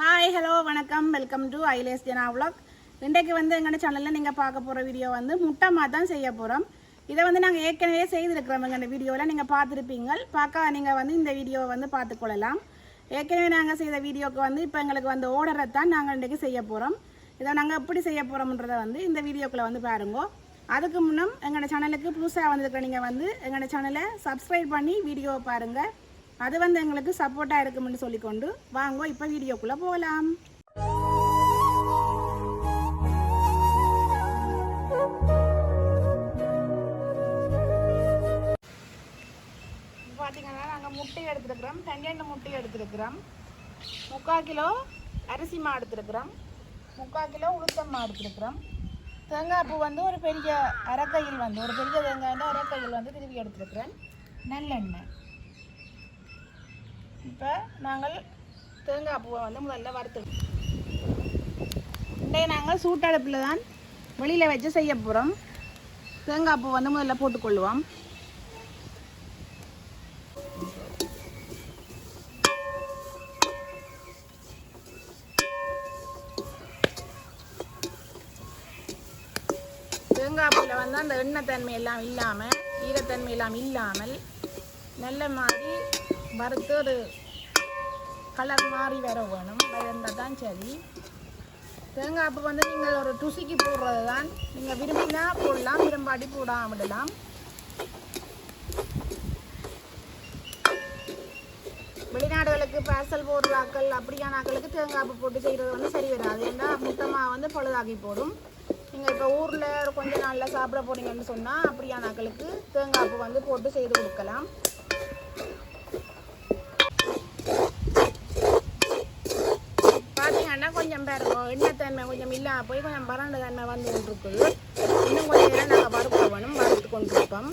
Hi hello வணக்கம். Welcome to ஐலேஸ் ஜனா vlog. இன்றைக்கு வந்து எங்களோட சேனலில் நீங்கள் பார்க்க போகிற வீடியோ வந்து முட்டமாக தான் செய்ய போகிறோம் இதை வந்து நாங்கள் ஏற்கனவே செய்திருக்கிறோம் எங்கள் வீடியோவில் நீங்கள் பார்த்துருப்பீங்க. பார்க்க நீங்கள் வந்து இந்த வீடியோவை வந்து பார்த்துக்கொள்ளலாம் ஏற்கனவே நாங்கள் செய்த வீடியோவுக்கு வந்து இப்போ எங்களுக்கு வந்து ஓர்டரை தான் நாங்கள் இன்றைக்கு செய்ய போகிறோம் இதை நாங்கள் எப்படி செய்ய போகிறோம்ன்றதை வந்து இந்த வீடியோக்குள்ளே வந்து பாருங்கோ. அதுக்கு முன்னம் எங்களோட சேனலுக்கு புதுசாக வந்திருக்க நீங்கள் வந்து எங்களோட சேனலை சப்ஸ்கிரைப் பண்ணி வீடியோவை பாருங்கள் அது வந்து எங்களுக்கு சப்போர்ட்டாக இருக்கும்னு சொல்லிக்கொண்டு வாங்க இப்போ வீடியோக்குள்ளே போகலாம் பார்த்தீங்கன்னா நாங்கள் முட்டை எடுத்துருக்குறோம். பன்னெண்டு முட்டை எடுத்துருக்குறோம். முக்கால் கிலோ அரிசி மா எடுத்துருக்குறோம். முக்கால் கிலோ உளுத்தம்மா எடுத்துருக்குறோம். தேங்காய் பூ வந்து ஒரு பெரிய அரைக்கையில் வந்து ஒரு பெரிய தேங்காய் வந்து அரைக்கையில் வந்து திருவி எடுத்துருக்குறேன். நல்லெண்ணெய். இப்போ நாங்கள் தேங்காய் பூவை வந்து முதல்ல வறுத்து இன்றைய நாங்கள் சூட்டடுப்பில் தான் வெளியில் வச்சு செய்ய போகிறோம் தேங்காய் பூ வந்து முதல்ல போட்டுக்கொள்வோம் தேங்காய்ப்பில் வந்து அந்த எண்ணெய் தன்மை எல்லாம் இல்லாமல் ஈரத்தன்மை எல்லாம் இல்லாமல் நல்ல மாதிரி வறுத்து ஒரு கலர் மாதிரி வர வேணும் இருந்தால் தான் சரி தேங்காய் பூ வந்து நீங்கள் ஒரு துசிக்கு போடுறது தான் நீங்கள் விரும்பினா போடலாம் விரும்பாடி போடாம விடலாம் வெளிநாடுகளுக்கு பார்சல் போடுற ஆக்கள் அப்படியான ஆக்களுக்கு தேங்காய் அப்போ போட்டு செய்கிறது வந்து சரி வராது ஏன்னா முட்டமாக வந்து பழுதாகி போடும் நீங்கள் இப்போ ஊரில் கொஞ்ச நாளில் சாப்பிட போறீங்கன்னு சொன்னால் அப்படியான ஆக்களுக்கு தேங்காய் பூ வந்து போட்டு செய்து கொடுக்கலாம் பார்த்தீங்கன்னா கொஞ்சம் பாருங்க எண்ணெய் தன்மை கொஞ்சம் இல்லாம போய் கொஞ்சம் வறண்ட தன்மை வந்து கொண்டிருக்குது இன்னும் கொஞ்சம் நேரம் நாங்கள் வறுக்க வேணும் வறுத்து கொண்டிருப்போம்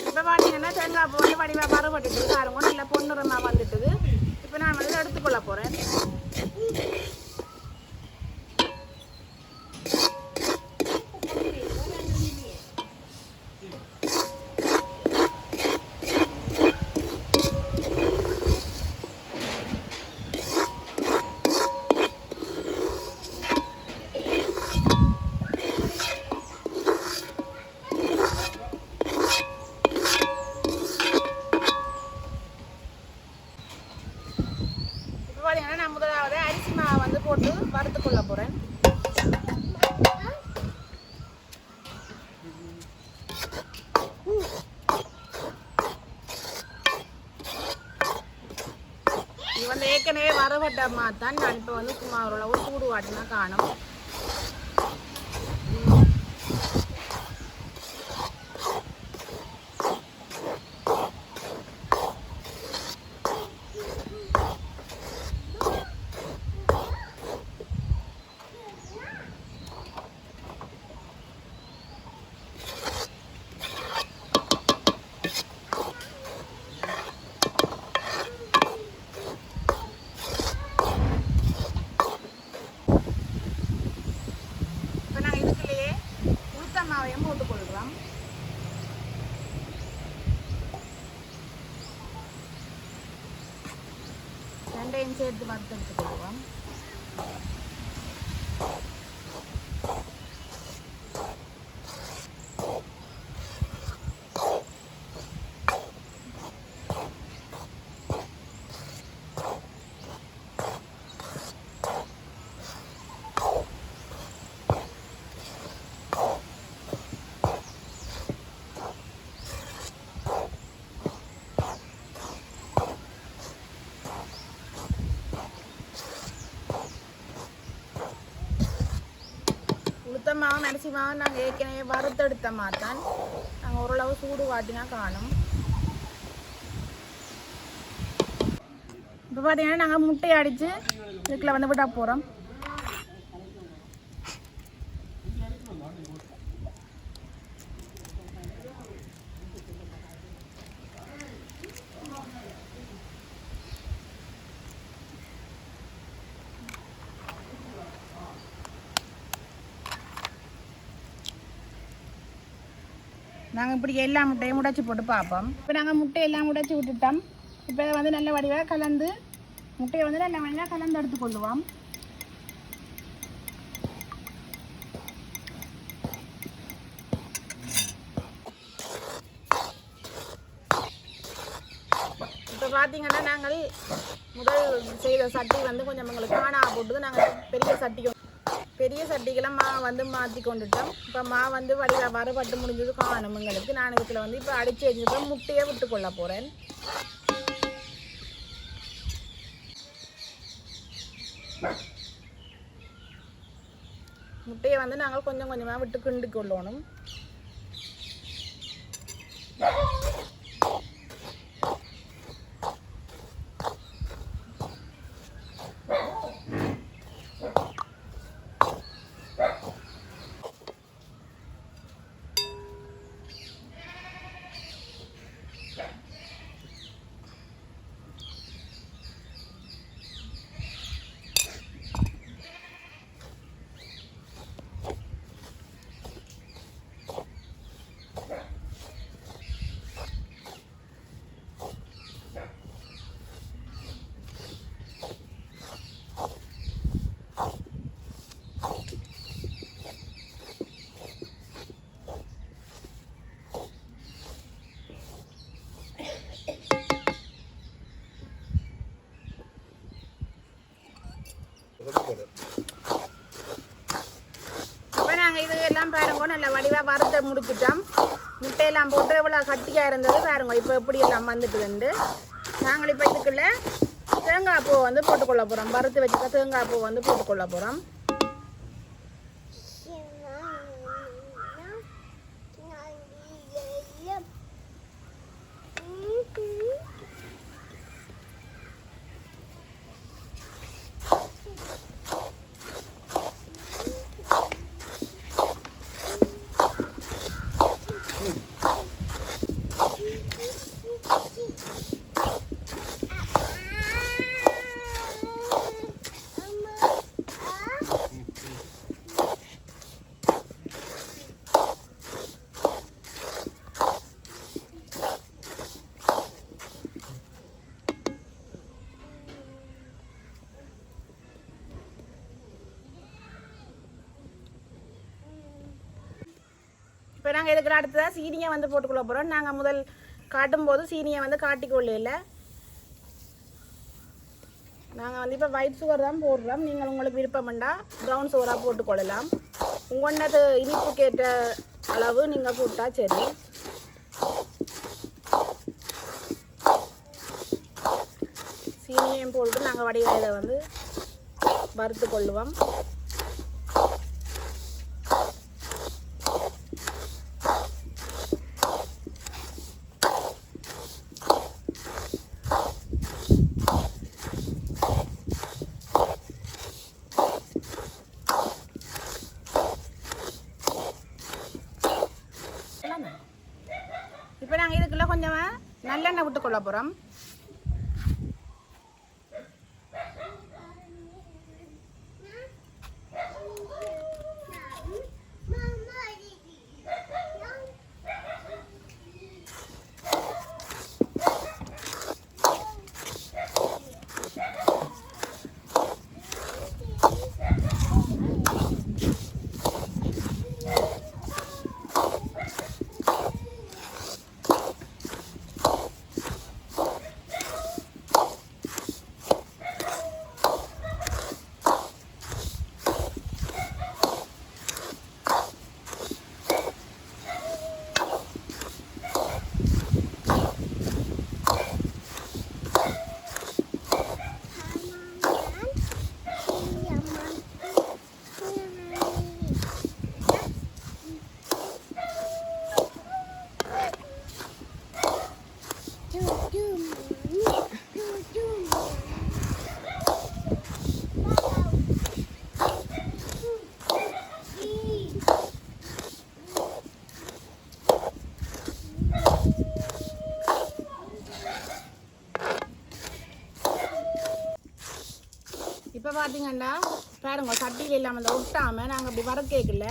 இப்போ பார்த்தீங்கன்னா தேங்காய் பூ வந்து வடிவாக வறுபட்டுட்டு பாருங்க நல்ல பொன்னுரமாக வந்துட்டுது. இப்போ நான் வந்து எடுத்துக்கொள்ள போகிறேன் இப்போ பார்த்தீங்கன்னா நான் முதலாவது அரிசி மாவை வந்து போட்டு வறுத்து கொள்ள போகிறேன் இது வந்து ஏற்கனவே வரவட்ட தான் நான் இப்போ வந்து சும்மா ஓரளவு சூடு வாட்டினா காணும். ఏం చేద్దాం అర్థం కదా உளுத்த மாவும் அரிசி மாவும் நாங்கள் ஏற்கனவே வறுத்தெடுத்த மாத்தான் நாங்கள் ஓரளவு சூடு காட்டினா காணும். இப்போ பார்த்தீங்கன்னா நாங்கள் முட்டையை அடித்து இதுக்குள்ள வந்து விட போகிறோம் நாங்கள் இப்படி எல்லா முட்டையும் உடைச்சி போட்டு பார்ப்போம். இப்போ நாங்கள் முட்டை எல்லாம் உடைச்சி விட்டுட்டோம். இப்போ இதை வந்து நல்ல வடிவாக கலந்து முட்டையை வந்து நல்ல வடிவாக கலந்து எடுத்துக்கொள்ளுவோம் இப்போ பார்த்தீங்கன்னா நாங்கள் முதல் செய்த சட்டி வந்து கொஞ்சம் எங்களுக்கு காணா போட்டு நாங்கள் பெரிய சட்டி பெரிய சட்டிக்கெல்லாம் மா வந்து மாற்றி கொண்டுட்டோம். இப்போ மா வந்து வடிவ வரப்பட்டு முடிஞ்சது காணும் எங்களுக்கு. நான் இதில் வந்து இப்போ அடித்து வச்சுருக்கேன் முட்டையை விட்டு கொள்ள போகிறேன் முட்டையை வந்து நாங்கள் கொஞ்சம் கொஞ்சமாக விட்டு கிண்டு கொள்ளணும் இப்போ நாங்கள் இது எல்லாம் பாருங்க நல்ல வடிவாக வறுத்த முடிச்சிட்டோம். முட்டையெல்லாம் போட்டு எவ்வளோ கட்டியாக இருந்தது பாருங்க இப்போ எப்படி எல்லாம் வந்துட்டுதுண்டு நாங்கள் இப்போ இதுக்குள்ளே தேங்காய் பூ வந்து போட்டுக்கொள்ள போகிறோம் வறுத்து வச்சுக்க தேங்காய் பூ வந்து போட்டுக்கொள்ள போகிறோம் இப்போ நாங்கள் இதுக்கு அடுத்ததாக சீனியை வந்து போட்டுக்கொள்ள போகிறோம் நாங்கள் முதல் காட்டும்போது சீனியை வந்து காட்டிக்கொள்ள நாங்கள் வந்து இப்போ ஒயிட் சுகர் தான் போடுறோம். நீங்கள் உங்களுக்கு விருப்பம்ண்டா ப்ரௌன் சுகராக போட்டுக்கொள்ளலாம் உங்களது இனிப்புக்கேற்ற அளவு நீங்கள் போட்டா சரி. சீனியையும் போட்டு நாங்கள் வடிகாயில் வந்து வறுத்து கொள்ளுவோம் இப்போ நாங்கள் இதுக்குள்ள கொஞ்சமாக நல்லெண்ணெய் விட்டு கொள்ள போகிறோம் இப்போ பார்த்தீங்கன்னா பாருங்க சட்டியில் இல்லாமல் அந்த ஒட்டாமல் நாங்கள் அப்படி வர கேட்கல.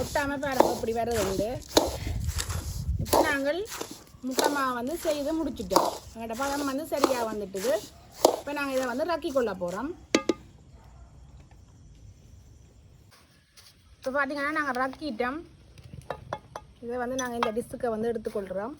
ஒட்டாமல் பாருங்க இப்படி வரது உண்டு. நாங்கள் முட்டமாக வந்து செய்து முடிச்சுட்டோம். எங்கள்கிட்ட பழம் வந்து சரியாக வந்துட்டுது. இப்போ நாங்கள் இதை வந்து ரக்கி கொள்ள போகிறோம் இப்போ பார்த்தீங்கன்னா நாங்கள் ரக்கிட்டோம் இதை வந்து நாங்கள் இந்த டிஷ்ஷுக்கை வந்து எடுத்துக்கொள்கிறோம்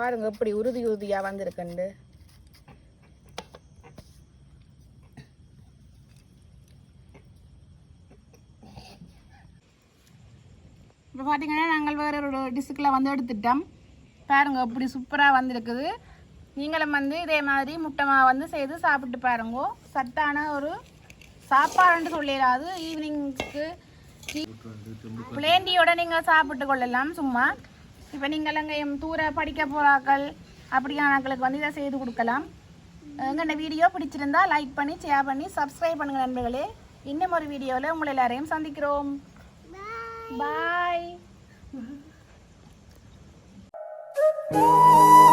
பாருங்க எப்படி உறுதி உறுதியாக வந்திருக்குண்டு. இப்போ பார்த்தீங்கன்னா நாங்கள் வேற ஒரு டிஷ்ஷுக்கில் வந்து எடுத்துட்டோம். பாருங்க எப்படி சூப்பராக வந்திருக்குது. நீங்களும் வந்து இதே மாதிரி முட்டை மாவு வந்து செய்து சாப்பிட்டு பாருங்க. சத்தான ஒரு சாப்பாடுன்னு சொல்லிடாது ஈவினிங்க்கு பிளேண்டியோட நீங்கள் சாப்பிட்டு கொள்ளலாம் சும்மா. இப்போ நீங்கள் எங்கேயும் தூர படிக்க போகிறாக்கள் அப்படியானாக்களுக்கு வந்து இதை செய்து கொடுக்கலாம். எங்கள் வீடியோ பிடிச்சிருந்தா லைக் பண்ணி ஷேர் பண்ணி சப்ஸ்கிரைப் பண்ணுங்க நண்பர்களே. இன்னும் ஒரு வீடியோவில் உங்களை எல்லாரையும் சந்திக்கிறோம். பாய்